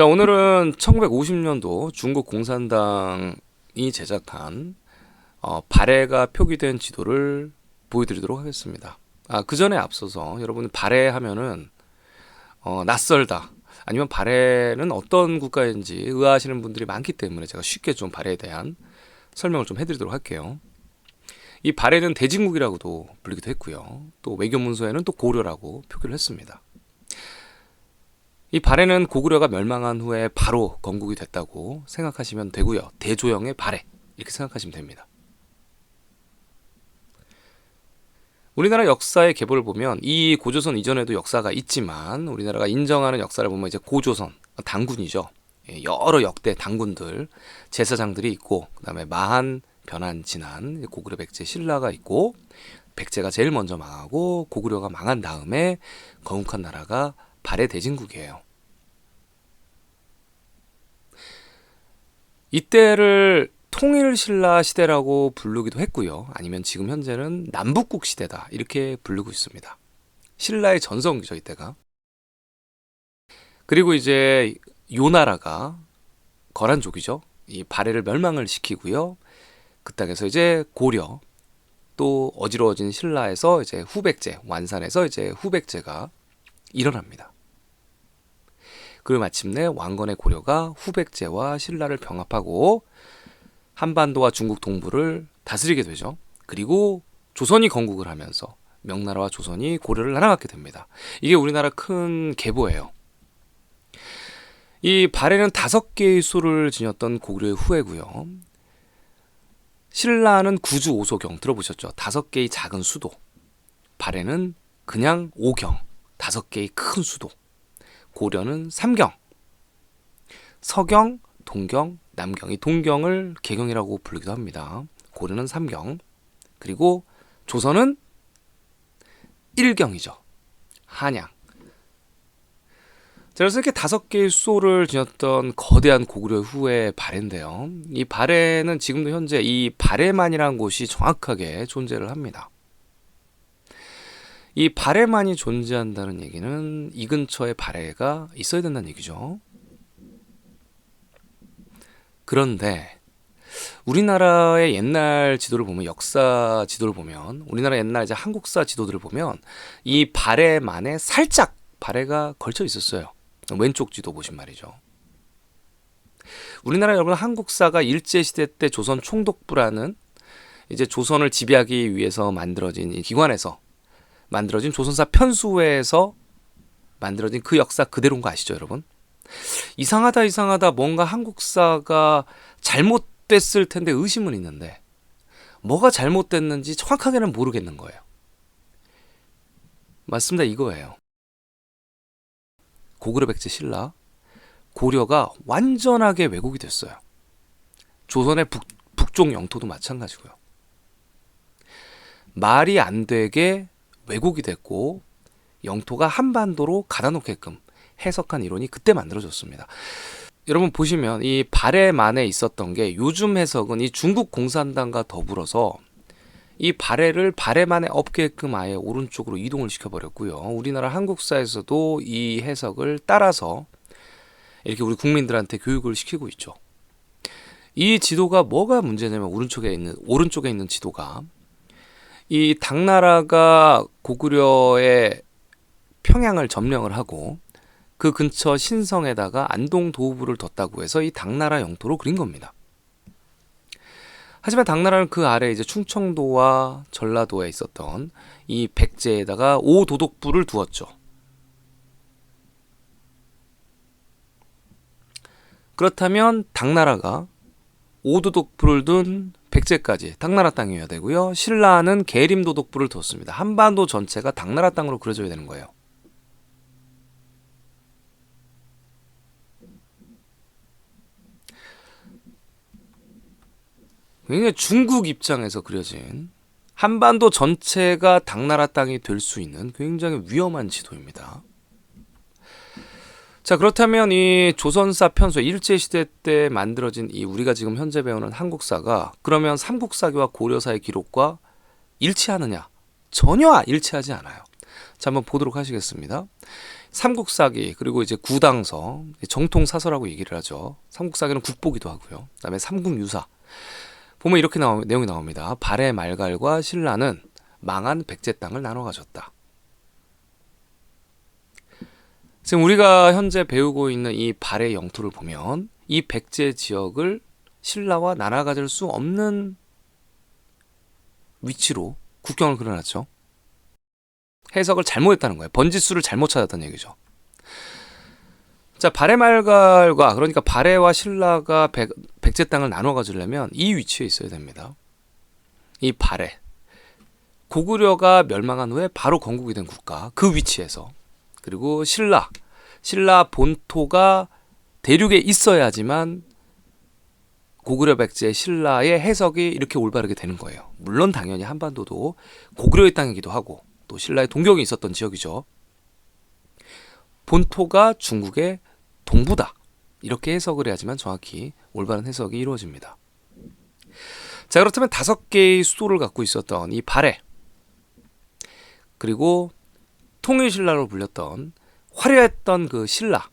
자, 오늘은 1950년도 중국 공산당이 제작한 어, 발해가 표기된 지도를 보여드리도록 하겠습니다. 아, 그 전에 앞서서 여러분 발해 하면은 어, 낯설다. 아니면 발해는 어떤 국가인지 의아하시는 분들이 많기 때문에 제가 쉽게 좀 발해에 대한 설명을 좀 해드리도록 할게요. 이 발해는 대진국이라고도 불리기도 했고요. 또 외교문서에는 또 고려라고 표기를 했습니다. 이 발해는 고구려가 멸망한 후에 바로 건국이 됐다고 생각하시면 되고요. 대조영의 발해 이렇게 생각하시면 됩니다. 우리나라 역사의 계보를 보면 이 고조선 이전에도 역사가 있지만 우리나라가 인정하는 역사를 보면 이제 고조선 당군이죠. 예, 여러 역대 당군들 제사장들이 있고 그다음에 마한 변한 진한 고구려 백제 신라가 있고 백제가 제일 먼저 망하고 고구려가 망한 다음에 건국한 나라가 발해 대진국이에요. 이때를 통일신라 시대라고 부르기도 했고요. 아니면 지금 현재는 남북국 시대다 이렇게 부르고 있습니다. 신라의 전성기죠 이때가. 그리고 이제 요 나라가 거란족이죠. 이 발해를 멸망을 시키고요. 그 땅에서 이제 고려 또 어지러워진 신라에서 이제 후백제 완산에서 이제 후백제가 일어납니다. 그리고 마침내 왕건의 고려가 후백제와 신라를 병합하고 한반도와 중국 동부를 다스리게 되죠. 그리고 조선이 건국을 하면서 명나라와 조선이 고려를 날아갔게 됩니다. 이게 우리나라 큰 계보예요. 이 발해는 다섯 개의 수를 지녔던 고구려의 후예고요. 신라는 구주 오소경 들어보셨죠? 다섯 개의 작은 수도. 발해는 그냥 오경 다섯 개의 큰 수도. 고려는 삼경. 서경, 동경, 남경이 동경을 개경이라고 부르기도 합니다. 고려는 삼경. 그리고 조선은 일경이죠. 한양. 자, 그래서 이렇게 다섯 개의 수호를 지녔던 거대한 고구려 후의 발해인데요. 이 발해는 지금도 현재 이 발해만이라는 곳이 정확하게 존재를 합니다. 이 발해만이 존재한다는 얘기는 이 근처에 발해가 있어야 된다는 얘기죠. 그런데 우리나라의 옛날 지도를 보면 역사 지도를 보면 우리나라 옛날 이제 한국사 지도들을 보면 이 발해만에 살짝 발해가 걸쳐 있었어요. 왼쪽 지도 보신 말이죠. 우리나라 여러분 한국사가 일제 시대 때 조선 총독부라는 이제 조선을 지배하기 위해서 만들어진 이 기관에서 만들어진 조선사 편수회에서 만들어진 그 역사 그대로인 거 아시죠, 여러분? 이상하다 이상하다 뭔가 한국사가 잘못됐을 텐데 의심은 있는데 뭐가 잘못됐는지 정확하게는 모르겠는 거예요. 맞습니다. 이거예요. 고구려 백제 신라 고려가 완전하게 왜곡이 됐어요. 조선의 북, 북쪽 영토도 마찬가지고요. 말이 안 되게 왜곡이 됐고 영토가 한반도로 가다놓게끔 해석한 이론이 그때 만들어졌습니다. 여러분 보시면 이 발해만에 있었던 게 요즘 해석은 이 중국 공산당과 더불어서 이 발해를 발해만에 없게끔 아예 오른쪽으로 이동을 시켜버렸고요. 우리나라 한국사에서도 이 해석을 따라서 이렇게 우리 국민들한테 교육을 시키고 있죠. 이 지도가 뭐가 문제냐면 오른쪽에 있는 오른쪽에 있는 지도가 이 당나라가 고구려의 평양을 점령을 하고 그 근처 신성에다가 안동 도읍을 뒀다고 해서 이 당나라 영토로 그린 겁니다. 하지만 당나라는 그 아래 이제 충청도와 전라도에 있었던 이 백제에다가 오도독부를 두었죠. 그렇다면 당나라가 오도독부를 둔 백제까지 당나라 땅이어야 되고요. 신라는 계림도독부를 뒀습니다. 한반도 전체가 당나라 땅으로 그려져야 되는 거예요. 굉장히 중국 입장에서 그려진 한반도 전체가 당나라 땅이 될 수 있는 굉장히 위험한 지도입니다. 자 그렇다면 이 조선사 편서 일제 시대 때 만들어진 이 우리가 지금 현재 배우는 한국사가 그러면 삼국사기와 고려사의 기록과 일치하느냐? 전혀 일치하지 않아요. 자, 한번 보도록 하시겠습니다. 삼국사기 그리고 이제 구당서 정통 사서라고 얘기를 하죠. 삼국사기는 국보기도 하고요. 그다음에 삼국유사 보면 이렇게 나오, 내용이 나옵니다. 발의 말갈과 신라는 망한 백제 땅을 나눠 가졌다. 지금 우리가 현재 배우고 있는 이 발의 영토를 보면 이 백제 지역을 신라와 나눠 가질 수 없는 위치로 국경을 그려놨죠. 해석을 잘못했다는 거예요. 번지수를 잘못 찾았다는 얘기죠. 자, 발해 말갈과 그러니까 발해와 신라가 백, 백제 땅을 나눠 가지려면 이 위치에 있어야 됩니다. 이 발해 고구려가 멸망한 후에 바로 건국이 된 국가 그 위치에서 그리고 신라 신라 본토가 대륙에 있어야지만 고구려 백제 신라의 해석이 이렇게 올바르게 되는 거예요. 물론 당연히 한반도도 고구려의 땅이기도 하고 또 신라의 동경이 있었던 지역이죠. 본토가 중국의 동부다. 이렇게 해석을 해야지만 정확히 올바른 해석이 이루어집니다. 자, 그렇다면 다섯 개의 수도를 갖고 있었던 이 발해 그리고 통일신라로 불렸던 화려했던 그 신라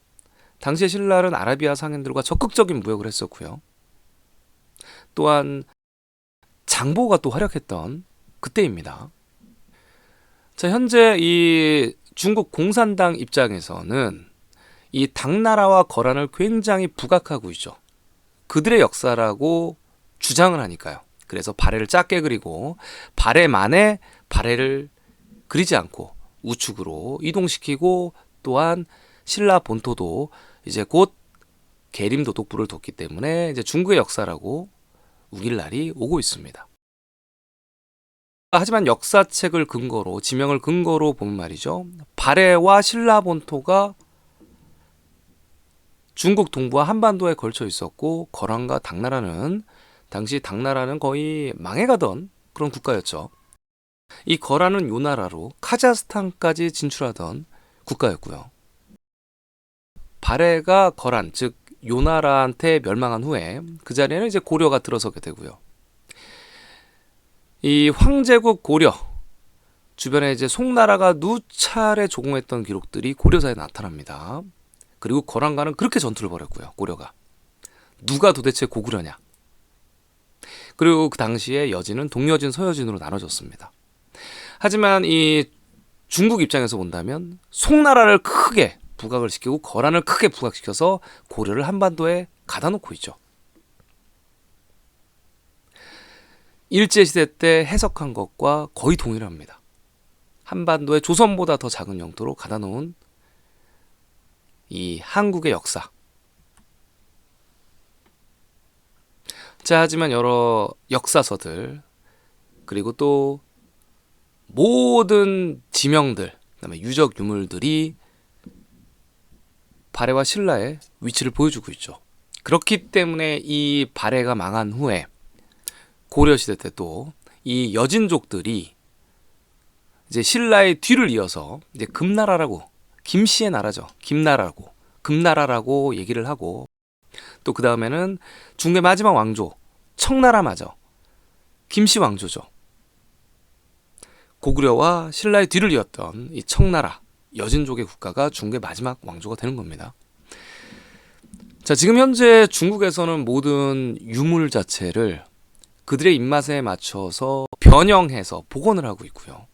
당시의 신라는 아라비아 상인들과 적극적인 무역을 했었고요. 또한 장보가 또 활약했던 그때입니다. 자, 현재 이 중국 공산당 입장에서는 이 당나라와 거란을 굉장히 부각하고 있죠. 그들의 역사라고 주장을 하니까요. 그래서 발해를 작게 그리고 발해만에 발해를 그리지 않고 우측으로 이동시키고 또한 신라 본토도 이제 곧 계림 도 독부를 뒀기 때문에 이제 중국의 역사라고 우길 날이 오고 있습니다. 하지만 역사책을 근거로 지명을 근거로 보면 말이죠. 발해와 신라 본토가 중국 동부와 한반도에 걸쳐 있었고 거란과 당나라는 당시 당나라는 거의 망해가던 그런 국가였죠. 이 거란은 요 나라로 카자흐스탄까지 진출하던 국가였고요. 발해가 거란 즉 요나라한테 멸망한 후에 그 자리에는 이제 고려가 들어서게 되고요. 이 황제국 고려 주변에 이제 송나라가 누차례 조공했던 기록들이 고려사에 나타납니다. 그리고 거란과는 그렇게 전투를 벌였고요. 고려가 누가 도대체 고구려냐? 그리고 그 당시에 여진은 동여진, 서여진으로 나눠졌습니다. 하지만 이 중국 입장에서 본다면 송나라를 크게 부각을 시키고 거란을 크게 부각시켜서 고려를 한반도에 가다 놓고 있죠. 일제시대 때 해석한 것과 거의 동일합니다. 한반도에 조선보다 더 작은 영토로 가다 놓은 이 한국의 역사. 자, 하지만 여러 역사서들, 그리고 또 모든 지명들, 그다음에 유적 유물들이 발해와 신라의 위치를 보여주고 있죠. 그렇기 때문에 이 발해가 망한 후에 고려 시대 때 또 이 여진족들이 이제 신라의 뒤를 이어서 이제 금나라라고 김씨의 나라죠. 김나라고 금나라라고 얘기를 하고 또 그 다음에는 중국의 마지막 왕조 청나라마저 김씨 왕조죠. 고구려와 신라의 뒤를 이었던 이 청나라 여진족의 국가가 중국의 마지막 왕조가 되는 겁니다. 자, 지금 현재 중국에서는 모든 유물 자체를 그들의 입맛에 맞춰서 변형해서 복원을 하고 있고요.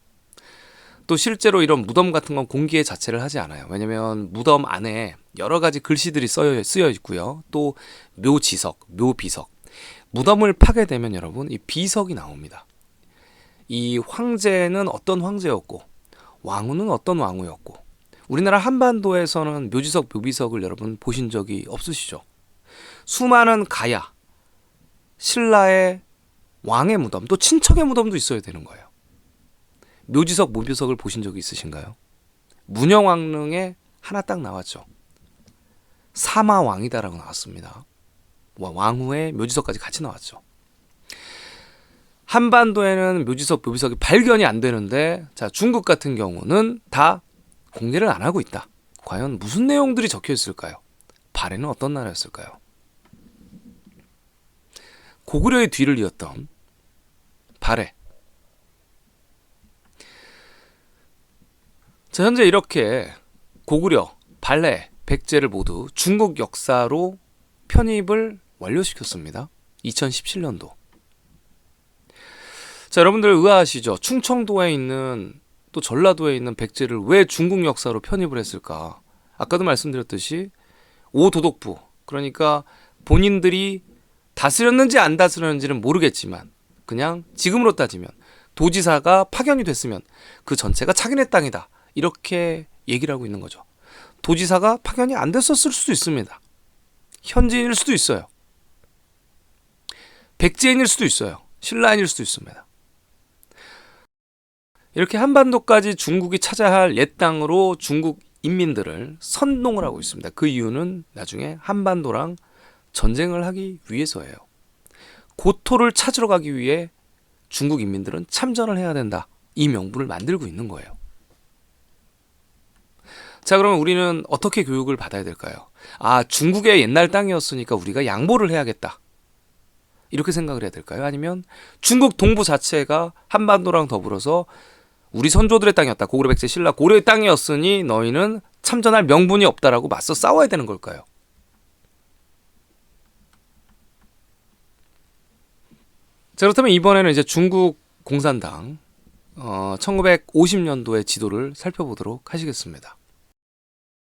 또 실제로 이런 무덤 같은 건 공개 자체를 하지 않아요. 왜냐면 무덤 안에 여러 가지 글씨들이 쓰여, 쓰여 있고요. 또 묘지석, 묘비석. 무덤을 파게 되면 여러분 이 비석이 나옵니다. 이 황제는 어떤 황제였고 왕후는 어떤 왕후였고 우리나라 한반도에서는 묘지석 묘비석을 여러분 보신 적이 없으시죠? 수많은 가야 신라의 왕의 무덤 또 친척의 무덤도 있어야 되는 거예요. 묘지석 묘비석을 보신 적이 있으신가요? 문영왕릉에 하나 딱 나왔죠. 사마왕이다라고 나왔습니다. 왕후의 묘지석까지 같이 나왔죠. 한반도에는 묘지석, 묘비석이 발견이 안 되는데 자 중국 같은 경우는 다 공개를 안 하고 있다. 과연 무슨 내용들이 적혀 있을까요? 발해는 어떤 나라였을까요? 고구려의 뒤를 이었던 발해. 자, 현재 이렇게 고구려, 발레, 백제를 모두 중국 역사로 편입을 완료시켰습니다. 2017년도. 자, 여러분들 의아하시죠? 충청도에 있는 또 전라도에 있는 백제를 왜 중국 역사로 편입을 했을까? 아까도 말씀드렸듯이 오도독부 그러니까 본인들이 다스렸는지 안 다스렸는지는 모르겠지만 그냥 지금으로 따지면 도지사가 파견이 됐으면 그 전체가 자기네 땅이다 이렇게 얘기를 하고 있는 거죠. 도지사가 파견이 안 됐었을 수도 있습니다. 현지인일 수도 있어요. 백제인일 수도 있어요. 신라인일 수도 있습니다. 이렇게 한반도까지 중국이 찾아야 할 옛 땅으로 중국 인민들을 선동을 하고 있습니다. 그 이유는 나중에 한반도랑 전쟁을 하기 위해서예요. 고토를 찾으러 가기 위해 중국 인민들은 참전을 해야 된다. 이 명분을 만들고 있는 거예요. 자, 그러면 우리는 어떻게 교육을 받아야 될까요? 아, 중국의 옛날 땅이었으니까 우리가 양보를 해야겠다. 이렇게 생각을 해야 될까요? 아니면 중국 동부 자체가 한반도랑 더불어서 우리 선조들의 땅이었다. 고구려 백제 신라 고려의 땅이었으니 너희는 참전할 명분이 없다라고 맞서 싸워야 되는 걸까요? 자, 그렇다면 이번에는 이제 중국 공산당 어, 1950년도의 지도를 살펴보도록 하시겠습니다.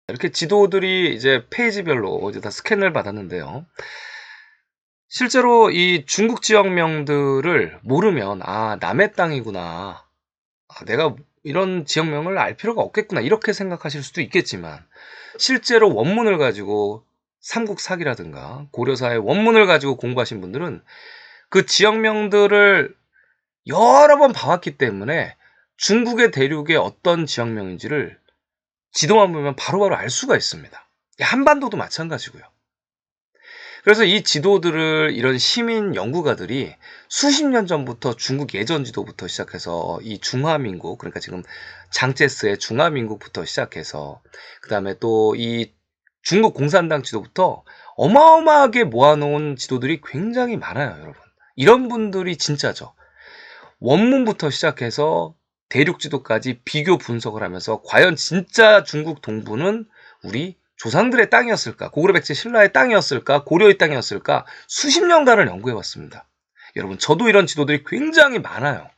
이렇게 지도들이 이제 페이지별로 이제 다 스캔을 받았는데요. 실제로 이 중국 지역명들을 모르면 아 남의 땅이구나 아, 내가 이런 지역명을 알 필요가 없겠구나 이렇게 생각하실 수도 있겠지만 실제로 원문을 가지고 삼국사기라든가 고려사의 원문을 가지고 공부하신 분들은 그 지역명들을 여러 번 봐왔기 때문에 중국의 대륙의 어떤 지역명인지를 지도만 보면 바로바로 알 수가 있습니다. 한반도도 마찬가지고요. 그래서 이 지도들을 이런 시민 연구가들이 수십 년 전부터 중국 예전 지도부터 시작해서 이 중화민국 그러니까 지금 장제스의 중화민국부터 시작해서 그 다음에 또 이 중국 공산당 지도부터 어마어마하게 모아놓은 지도들이 굉장히 많아요, 여러분. 이런 분들이 진짜죠. 원문부터 시작해서 대륙 지도까지 비교 분석을 하면서 과연 진짜 중국 동부는 우리 조상들의 땅이었을까? 고구려 백제 신라의 땅이었을까? 고려의 땅이었을까? 수십 년간을 연구해 왔습니다. 여러분, 저도 이런 지도들이 굉장히 많아요.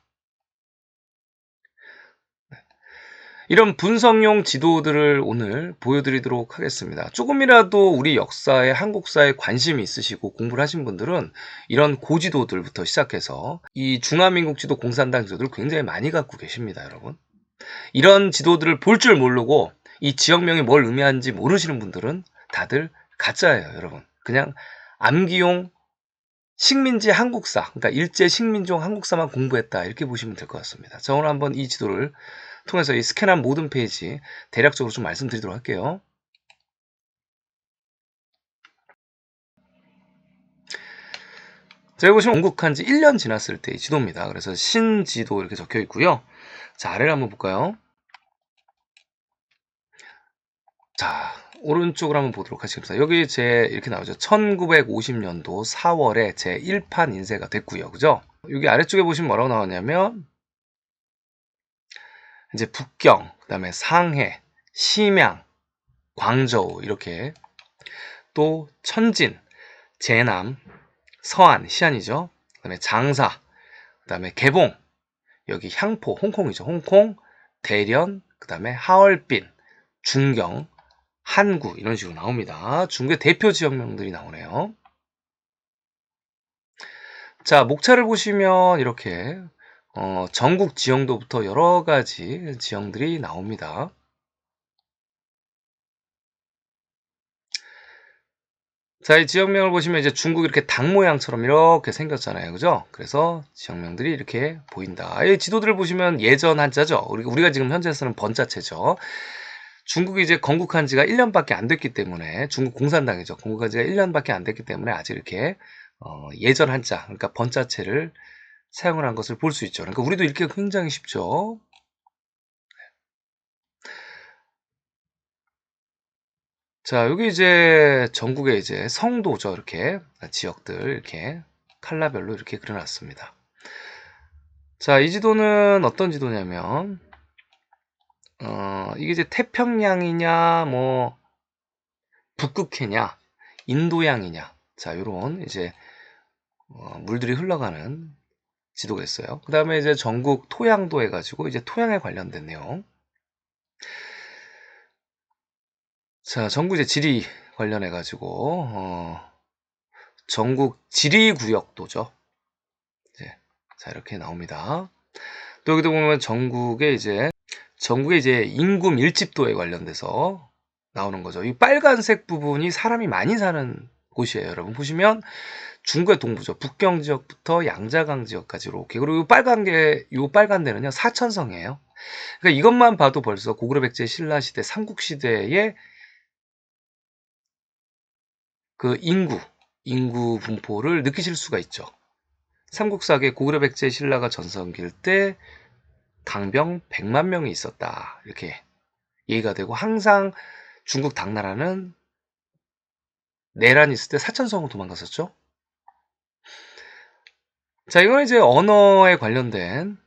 이런 분석용 지도들을 오늘 보여드리도록 하겠습니다. 조금이라도 우리 역사에 한국사에 관심이 있으시고 공부를 하신 분들은 이런 고지도들부터 시작해서 이 중화민국 지도 공산당 지도들 굉장히 많이 갖고 계십니다, 여러분. 이런 지도들을 볼 줄 모르고 이 지역명이 뭘 의미하는지 모르시는 분들은 다들 가짜예요, 여러분. 그냥 암기용 식민지 한국사, 그러니까 일제 식민종 한국사만 공부했다 이렇게 보시면 될 것 같습니다. 자, 오늘 한번 이 지도를 통해서 이 스캔한 모든 페이지 대략적으로 좀 말씀드리도록 할게요. 자, 여기 보시면 건국한 지 1년 지났을 때의 지도입니다. 그래서 신지도 이렇게 적혀 있고요. 자, 아래를 한번 볼까요? 자, 오른쪽으로 한번 보도록 하겠습니다. 여기 제 이렇게 나오죠. 1950년도 4월에 제 1판 인쇄가 됐고요. 그죠? 여기 아래쪽에 보시면 뭐라고 나왔냐면 이제 북경, 그다음에 상해, 심양, 광저우 이렇게 또 천진, 제남, 서안, 시안이죠. 그다음에 장사, 그다음에 개봉, 여기 향포, 홍콩이죠. 홍콩, 대련, 그다음에 하얼빈, 중경, 한구 이런 식으로 나옵니다. 중국의 대표 지역명들이 나오네요. 자, 목차를 보시면 이렇게 어, 전국 지형도부터 여러 가지 지형들이 나옵니다. 자, 이 지역명을 보시면 이제 중국 이렇게 닭 모양처럼 이렇게 생겼잖아요. 그죠? 그래서 지역명들이 이렇게 보인다. 이 지도들을 보시면 예전 한자죠. 우리가 지금 현재 쓰는 번자체죠. 중국이 이제 건국한 지가 1년밖에 안 됐기 때문에 중국 공산당이죠. 건국한 지가 1년밖에 안 됐기 때문에 아직 이렇게 어, 예전 한자, 그러니까 번자체를 사용을 한 것을 볼 수 있죠. 그러니까 우리도 읽기가 굉장히 쉽죠. 자, 여기 이제 전국의 이제 성도죠. 이렇게 지역들 이렇게 칼라별로 이렇게 그려놨습니다. 자, 이 지도는 어떤 지도냐면 어, 이게 이제 태평양이냐, 뭐, 북극해냐, 인도양이냐. 자, 요런 이제, 어, 물들이 흘러가는 지도가 있어요. 그 다음에 이제 전국 토양도 해가지고 이제 토양에 관련된 내용. 자, 전국 이제 지리 관련해가지고, 어, 전국 지리구역도죠. 이제, 자, 이렇게 나옵니다. 또 여기도 보면 전국에 이제, 전국에 이제 인구 밀집도에 관련돼서 나오는 거죠. 이 빨간색 부분이 사람이 많이 사는 곳이에요. 여러분 보시면 중국의 동부죠. 북경 지역부터 양자강 지역까지 이렇게. 그리고 이 빨간 게, 요 빨간 데는요, 사천성이에요. 그러니까 이것만 봐도 벌써 고구려 백제 신라 시대, 삼국 시대의 그 인구, 인구 분포를 느끼실 수가 있죠. 삼국사기 고구려 백제 신라가 전성기일 때 강병 100만 명이 있었다. 이렇게 얘기가 되고 항상 중국 당나라는 내란이 있을 때 사천성으로 도망갔었죠. 자, 이건 이제 언어에 관련된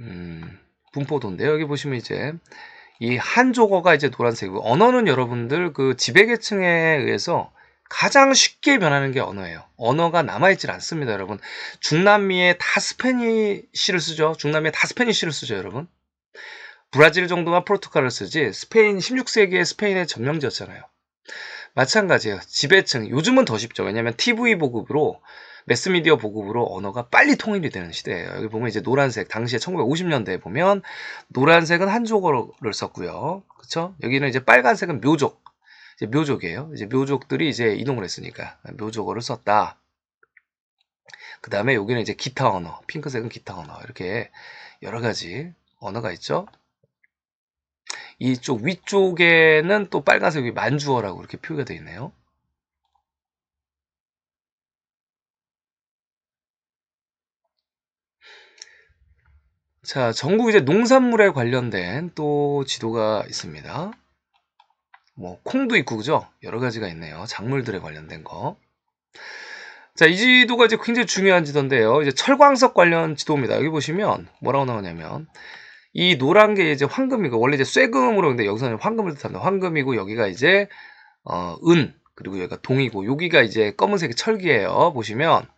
음, 분포도인데요. 여기 보시면 이제 이 한조어가 이제 노란색이고 언어는 여러분들 그 지배계층에 의해서 가장 쉽게 변하는 게 언어예요. 언어가 남아있질 않습니다, 여러분. 중남미에 다 스페니쉬를 쓰죠. 중남미에 다 스페니쉬를 쓰죠, 여러분. 브라질 정도만 포르투갈을 쓰지 스페인 16세기에 스페인의 점령지였잖아요. 마찬가지예요. 지배층 요즘은 더 쉽죠. 왜냐하면 TV 보급으로 매스미디어 보급으로 언어가 빨리 통일이 되는 시대예요. 여기 보면 이제 노란색 당시에 1950년대에 보면 노란색은 한족어를 썼고요. 그렇죠? 여기는 이제 빨간색은 묘족. 이제 묘족이에요. 이제 묘족들이 이제 이동을 했으니까 묘족어를 썼다. 그 다음에 여기는 이제 기타 언어, 핑크색은 기타 언어 이렇게 여러 가지 언어가 있죠. 이쪽 위쪽에는 또 빨간색이 만주어라고 이렇게 표기가 되어 있네요. 자, 전국 이제 농산물에 관련된 또 지도가 있습니다. 뭐 콩도 있고 그죠? 여러 가지가 있네요. 작물들에 관련된 거. 자, 이 지도가 이제 굉장히 중요한 지도인데요. 이제 철광석 관련 지도입니다. 여기 보시면 뭐라고 나오냐면 이 노란 게 이제 황금이고 원래 이제 쇠금으로 근데 여기서는 황금을 뜻합니다. 황금이고 여기가 이제 어, 은 그리고 여기가 동이고 여기가 이제 검은색이 철기예요. 보시면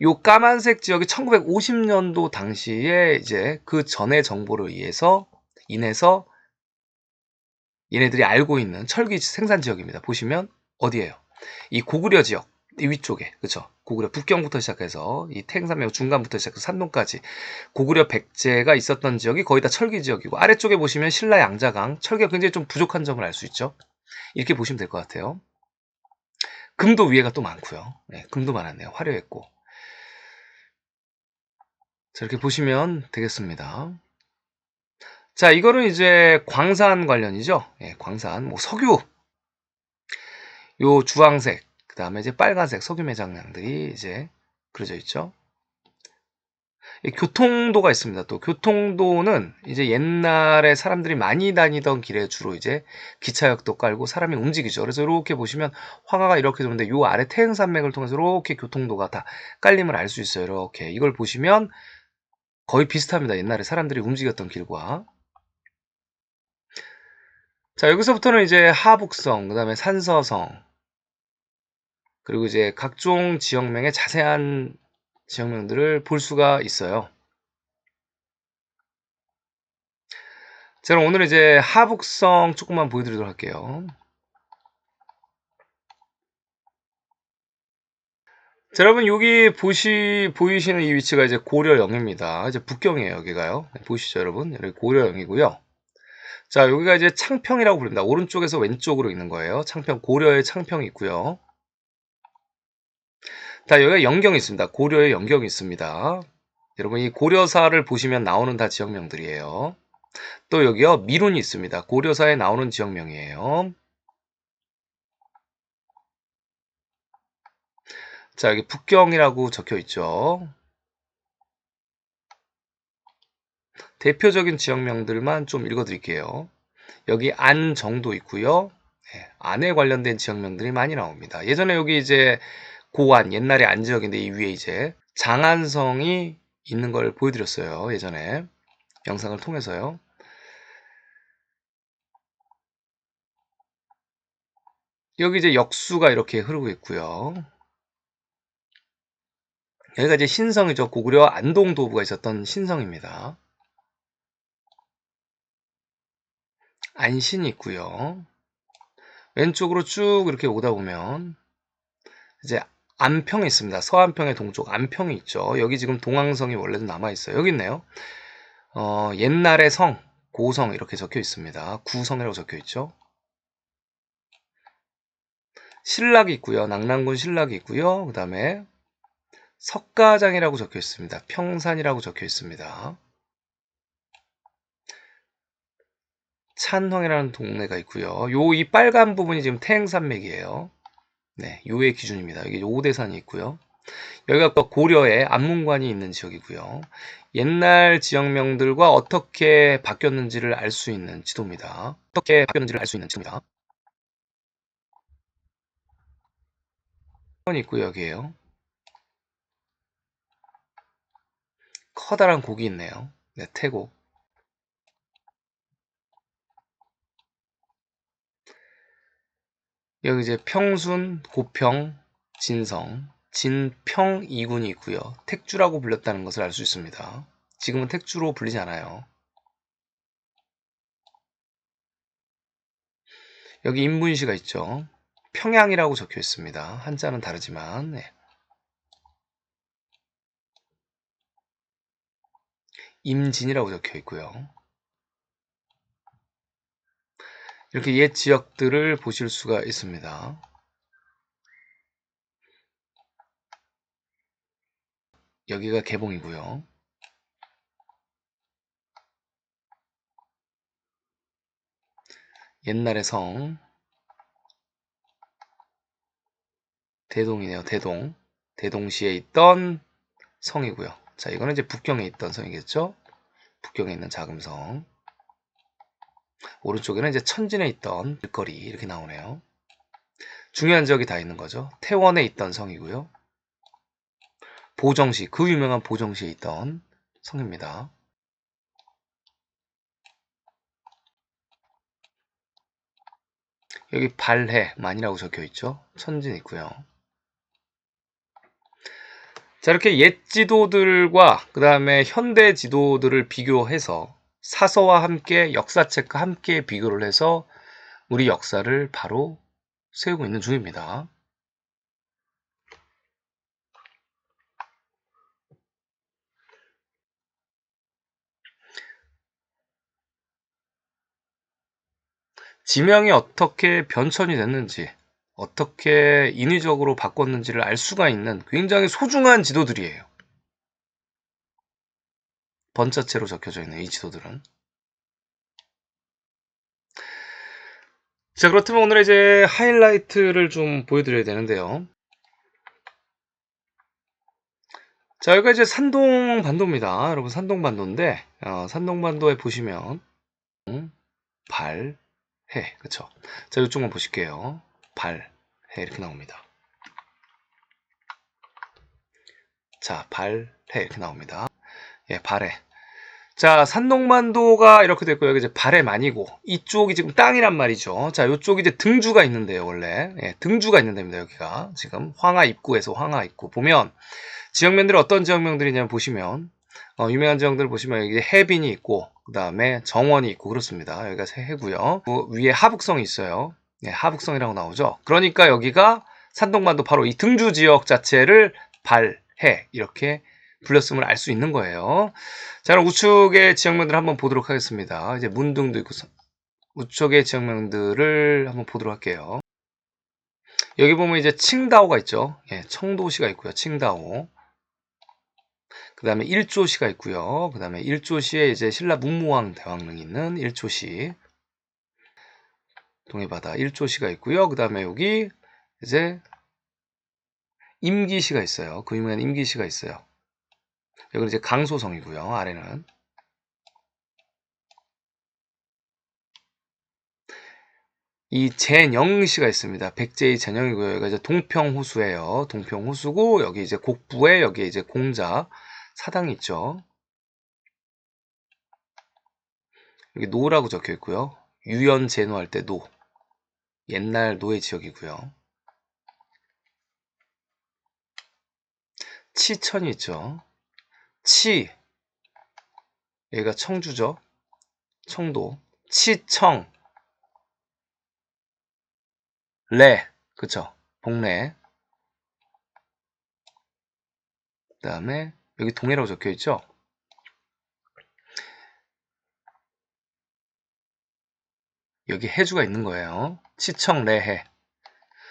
요 까만색 지역이 1950년도 당시에 이제 그 전의 정보를 의해서 인해서 얘네들이 알고 있는 철기 생산 지역입니다. 보시면 어디예요? 이 고구려 지역 이 위쪽에 그쵸 고구려 북경부터 시작해서 이 태행산맥 중간부터 시작해서 산동까지 고구려 백제가 있었던 지역이 거의 다 철기 지역이고 아래쪽에 보시면 신라 양자강 철기가 굉장히 좀 부족한 점을 알 수 있죠. 이렇게 보시면 될 것 같아요. 금도 위에가 또 많고요. 네, 금도 많았네요. 화려했고. 자, 이렇게 보시면 되겠습니다. 자, 이거는 이제 광산 관련이죠. 예, 광산, 뭐 석유, 요 주황색, 그 다음에 이제 빨간색 석유 매장량들이 이제 그려져 있죠. 이 교통도가 있습니다. 또 교통도는 이제 옛날에 사람들이 많이 다니던 길에 주로 이제 기차역도 깔고 사람이 움직이죠. 그래서 이렇게 보시면 황화가 이렇게 도는데 요 아래 태행산맥을 통해서 이렇게 교통도가 다 깔림을 알 수 있어요. 이렇게 이걸 보시면 거의 비슷합니다. 옛날에 사람들이 움직였던 길과. 자, 여기서부터는 이제 하북성, 그 다음에 산서성, 그리고 이제 각종 지역명의 자세한 지역명들을 볼 수가 있어요. 자, 그럼 오늘 이제 하북성 조금만 보여드리도록 할게요. 자, 여러분 여기 보시 보이시는 이 위치가 이제 고려영입니다. 이제 북경이에요, 여기가요. 네, 보시죠, 여러분. 여기 고려영이고요. 자, 여기가 이제 창평이라고 부릅니다. 오른쪽에서 왼쪽으로 있는 거예요. 창평, 고려의 창평이 있고요. 자, 여기가 영경이 있습니다. 고려의 영경이 있습니다. 여러분, 이 고려사를 보시면 나오는 다 지역명들이에요. 또 여기요, 미룬이 있습니다. 고려사에 나오는 지역명이에요. 자, 여기 북경이라고 적혀 있죠. 대표적인 지역명들만 좀 읽어드릴게요. 여기 안정도 있고요. 네, 안에 관련된 지역명들이 많이 나옵니다. 예전에 여기 이제 고안 옛날에 안 지역인데 이 위에 이제 장안성이 있는 걸 보여드렸어요. 예전에 영상을 통해서요. 여기 이제 역수가 이렇게 흐르고 있고요. 여기가 이제 신성이죠. 고구려 안동도부가 있었던 신성입니다. 안신이 있고요. 왼쪽으로 쭉 이렇게 오다 보면 이제 안평이 있습니다. 서안평의 동쪽 안평이 있죠. 여기 지금 동항성이 원래도 남아 있어요. 여기 있네요. 어, 옛날의 성, 고성 이렇게 적혀 있습니다. 구성이라고 적혀 있죠. 신락이 있고요. 낙랑군 신락이 있고요. 그 다음에 석가장이라고 적혀 있습니다. 평산이라고 적혀 있습니다. 찬황이라는 동네가 있고요. 요 이 빨간 부분이 지금 태행산맥이에요. 네, 요의 기준입니다. 여기 오대산이 있고요. 여기가 또 고려의 안문관이 있는 지역이고요. 옛날 지역명들과 어떻게 바뀌었는지를 알 수 있는 지도입니다. 어떻게 바뀌었는지를 알 수 있는 지도입니다. 이 있고요, 여기에요. 커다란 곡이 있네요. 네, 태곡. 여기 이제 평순, 고평, 진성, 진평 이군이 있고요. 택주라고 불렸다는 것을 알 수 있습니다. 지금은 택주로 불리지 않아요. 여기 인문시가 있죠. 평양이라고 적혀 있습니다. 한자는 다르지만 네. 임진이라고 적혀 있고요. 이렇게 옛 지역들을 보실 수가 있습니다. 여기가 개봉이고요. 옛날의 성 대동이네요. 대동 대동시에 있던 성이고요. 자, 이거는 이제 북경에 있던 성이겠죠? 북경에 있는 작은 성. 오른쪽에는 이제 천진에 있던 길거리 이렇게 나오네요. 중요한 지역이 다 있는 거죠. 태원에 있던 성이고요. 보정시, 그 유명한 보정시에 있던 성입니다. 여기 발해만이라고 적혀 있죠. 천진 있고요. 자, 이렇게 옛 지도들과 그 다음에 현대 지도들을 비교해서 사서와 함께 역사책과 함께 비교를 해서 우리 역사를 바로 세우고 있는 중입니다. 지명이 어떻게 변천이 됐는지, 어떻게 인위적으로 바꿨는지를 알 수가 있는 굉장히 소중한 지도들이에요. 번자체로 적혀져 있는 이 지도들은. 자, 그렇다면 오늘 이제 하이라이트를 좀 보여드려야 되는데요. 자, 여기가 이제 산동반도입니다. 여러분, 산동반도인데, 어, 산동반도에 보시면, 음, 발, 해. 그쵸? 자, 이쪽만 보실게요. 발, 해. 이렇게 나옵니다. 자, 발, 해. 이렇게 나옵니다. 예, 발해. 자, 산동반도가 이렇게 됐고, 여기 이제 발해만이고, 이쪽이 지금 땅이란 말이죠. 자, 이쪽이 이제 등주가 있는데요, 원래. 예, 등주가 있는 데입니다, 여기가. 지금 황하 입구에서 황하 입구. 보면, 지역명들이 어떤 지역명들이 냐면 보시면, 어, 유명한 지역들 보시면 여기 해빈이 있고, 그 다음에 정원이 있고, 그렇습니다. 여기가 해고요. 그 위에 하북성이 있어요. 예, 하북성이라고 나오죠. 그러니까 여기가 산동반도 바로 이 등주 지역 자체를 발해. 이렇게 불렸음을 알 수 있는 거예요. 자, 그럼 우측의 지역명들을 한번 보도록 하겠습니다. 이제 문등도 있고, 우측의 지역명들을 한번 보도록 할게요. 여기 보면 이제 칭다오가 있죠. 예, 청도시가 있고요. 칭다오. 그 다음에 일조시가 있고요. 그 다음에 일조시에 이제 신라 문무왕 대왕릉이 있는 일조시. 동해바다 일조시가 있고요. 그 다음에 여기 이제 임기시가 있어요. 그 유명한 임기시가 있어요. 여기는 이제 강소성이고요. 아래는 이 제영시가 있습니다. 백제의 제영이고요. 여기가 이제 동평호수예요. 동평호수고 여기 이제 곡부에 여기 이제 공자 사당이 있죠. 여기 노라고 적혀 있고요. 유연 제노 할 때 노. 옛날 노예 지역이고요. 치천이 있죠. 치 여기가 청주죠. 청도 치청 레 그쵸 복래 그 다음에 여기 동해라고 적혀 있죠. 여기 해주가 있는 거예요. 치청래해.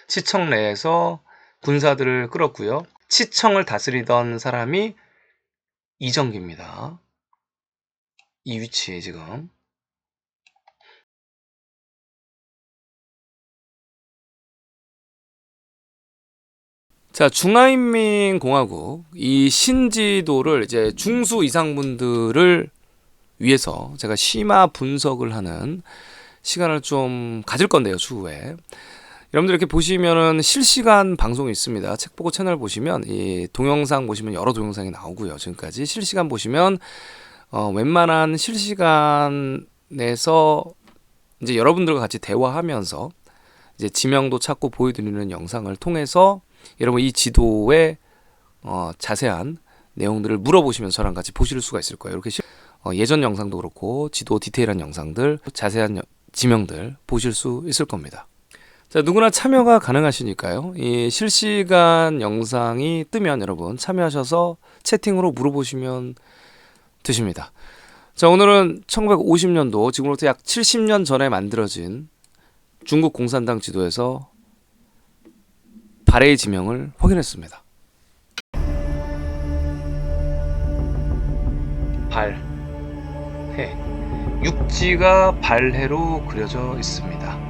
치청래에서 군사들을 끌었고요. 치청을 다스리던 사람이 이정기입니다. 이 위치에 지금 자, 중화인민공화국 이 신지도를 이제 중수 이상 분들을 위해서 제가 심화 분석을 하는 시간을 좀 가질 건데요, 추후에. 여러분들 이렇게 보시면은 실시간 방송이 있습니다. 책 보고 채널 보시면 이 동영상 보시면 여러 동영상이 나오고요. 지금까지 실시간 보시면 어, 웬만한 실시간에서 이제 여러분들과 같이 대화하면서 이제 지명도 찾고 보여드리는 영상을 통해서 여러분 이 지도의 어, 자세한 내용들을 물어보시면 저랑 같이 보실 수가 있을 거예요. 이렇게 실- 어, 예전 영상도 그렇고 지도 디테일한 영상들, 자세한 여- 지명들 보실 수 있을 겁니다. 자, 누구나 참여가 가능하시니까요. 이 실시간 영상이 뜨면 여러분 참여하셔서 채팅으로 물어보시면 되십니다. 자, 오늘은 1950년도 지금으로부터 약 70년 전에 만들어진 중국 공산당 지도에서 발해의 지명을 확인했습니다. 발, 해. 육지가 발해로 그려져 있습니다.